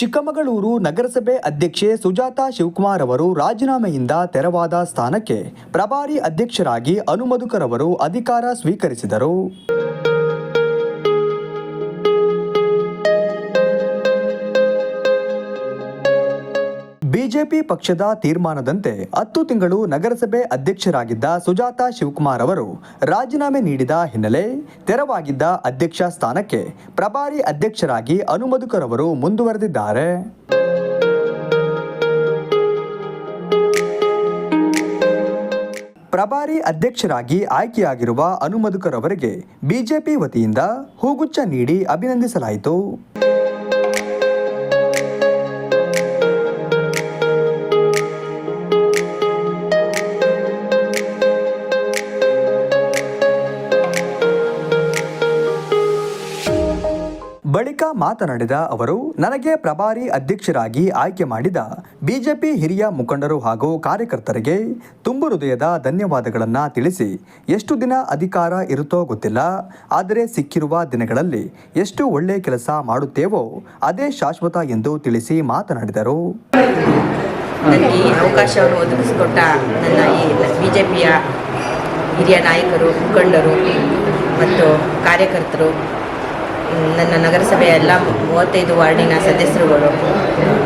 ಚಿಕ್ಕಮಗಳೂರು ನಗರಸಭೆ ಅಧ್ಯಕ್ಷೆ ಸುಜಾತಾ ಶಿವಕುಮಾರ್ ಅವರು ರಾಜೀನಾಮೆಯಿಂದ ತೆರವಾದ ಸ್ಥಾನಕ್ಕೆ ಪ್ರಭಾರಿ ಅಧ್ಯಕ್ಷರಾಗಿ ಅನುಮಧುಕರ್ ಅವರು ಅಧಿಕಾರ ಸ್ವೀಕರಿಸಿದರು. ಬಿಜೆಪಿ ಪಕ್ಷದ ತೀರ್ಮಾನದಂತೆ ಹತ್ತು ತಿಂಗಳು ನಗರಸಭೆ ಅಧ್ಯಕ್ಷರಾಗಿದ್ದ ಸುಜಾತಾ ಶಿವಕುಮಾರ್ ಅವರು ರಾಜೀನಾಮೆ ನೀಡಿದ ಹಿನ್ನೆಲೆ ತೆರವಾಗಿದ್ದ ಅಧ್ಯಕ್ಷ ಸ್ಥಾನಕ್ಕೆ ಪ್ರಭಾರಿ ಅಧ್ಯಕ್ಷರಾಗಿ ಅನುಮದುಕರ್ ಅವರು ಮುಂದುವರೆದಿದ್ದಾರೆ. ಪ್ರಭಾರಿ ಅಧ್ಯಕ್ಷರಾಗಿ ಆಯ್ಕೆಯಾಗಿರುವ ಅನುಮದುಕರ್ ಅವರಿಗೆ ಬಿಜೆಪಿ ವತಿಯಿಂದ ಹೂಗುಚ್ಛ ನೀಡಿ ಅಭಿನಂದಿಸಲಾಯಿತು. ಬಳಿಕ ಮಾತನಾಡಿದ ಅವರು, ನನಗೆ ಪ್ರಭಾರಿ ಅಧ್ಯಕ್ಷರಾಗಿ ಆಯ್ಕೆ ಮಾಡಿದ ಬಿಜೆಪಿ ಹಿರಿಯ ಮುಖಂಡರು ಹಾಗೂ ಕಾರ್ಯಕರ್ತರಿಗೆ ತುಂಬು ಹೃದಯದ ಧನ್ಯವಾದಗಳನ್ನು ತಿಳಿಸಿ, ಎಷ್ಟು ದಿನ ಅಧಿಕಾರ ಇರುತ್ತೋ ಗೊತ್ತಿಲ್ಲ, ಆದರೆ ಸಿಕ್ಕಿರುವ ದಿನಗಳಲ್ಲಿ ಎಷ್ಟು ಒಳ್ಳೆ ಕೆಲಸ ಮಾಡುತ್ತೇವೋ ಅದೇ ಶಾಶ್ವತ ಎಂದು ತಿಳಿಸಿ ಮಾತನಾಡಿದರು. ನನಗೆ ಈ ಅವಕಾಶವನ್ನು ಒದಗಿಸಿಕೊಟ್ಟ ನನ್ನ ಈ ಬಿ ಜೆ ಪಿಯ ಹಿರಿಯ ನಾಯಕರು, ಮುಖಂಡರು ಮತ್ತು ಕಾರ್ಯಕರ್ತರು ನನ್ನ ನಗರಸಭೆಯ ಎಲ್ಲ ಮೂವತ್ತೈದು ವಾರ್ಡಿನ ಸದಸ್ಯರುಗಳು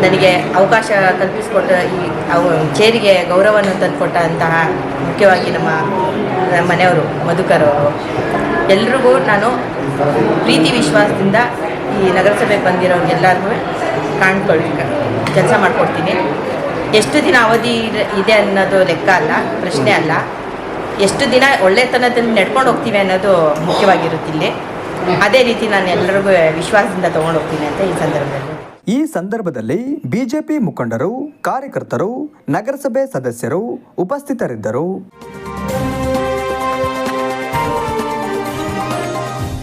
ನನಗೆ ಅವಕಾಶ ಕಲ್ಪಿಸಿಕೊಟ್ಟ ಈ ಅವು ಚೇರಿಗೆ ಗೌರವವನ್ನು ತಂದುಕೊಟ್ಟಂತಹ ಮುಖ್ಯವಾಗಿ ನಮ್ಮ ಮನೆಯವರು ಮಧುಕರವರು ಎಲ್ರಿಗೂ ನಾನು ಪ್ರೀತಿ ವಿಶ್ವಾಸದಿಂದ ಈ ನಗರಸಭೆಗೆ ಬಂದಿರೋರಿಗೆಲ್ಲರಿಗೂ ಕಾಣ್ಕೊಳ್ಳಿ ಕೆಲಸ ಮಾಡಿಕೊಡ್ತೀನಿ. ಎಷ್ಟು ದಿನ ಅವಧಿ ಇದೆ ಅನ್ನೋದು ಲೆಕ್ಕ ಅಲ್ಲ, ಪ್ರಶ್ನೆ ಅಲ್ಲ. ಎಷ್ಟು ದಿನ ಒಳ್ಳೆತನದಲ್ಲಿ ನಡ್ಕೊಂಡು ಹೋಗ್ತೀವಿ ಅನ್ನೋದು ಮುಖ್ಯವಾಗಿರುತ್ತಿಲ್ಲಿ ಅದೇ ರೀತಿ ನಾನು ಎಲ್ಲರಿಗೂ ವಿಶ್ವಾಸದಿಂದ ತೊಗೊಂಡು ಹೋಗ್ತೀನಿ ಅಂತ ಈ ಸಂದರ್ಭದಲ್ಲಿ. ಈ ಸಂದರ್ಭದಲ್ಲಿ ಬಿಜೆಪಿ ಮುಖಂಡರು, ಕಾರ್ಯಕರ್ತರು, ನಗರಸಭೆ ಸದಸ್ಯರು ಉಪಸ್ಥಿತರಿದ್ದರು.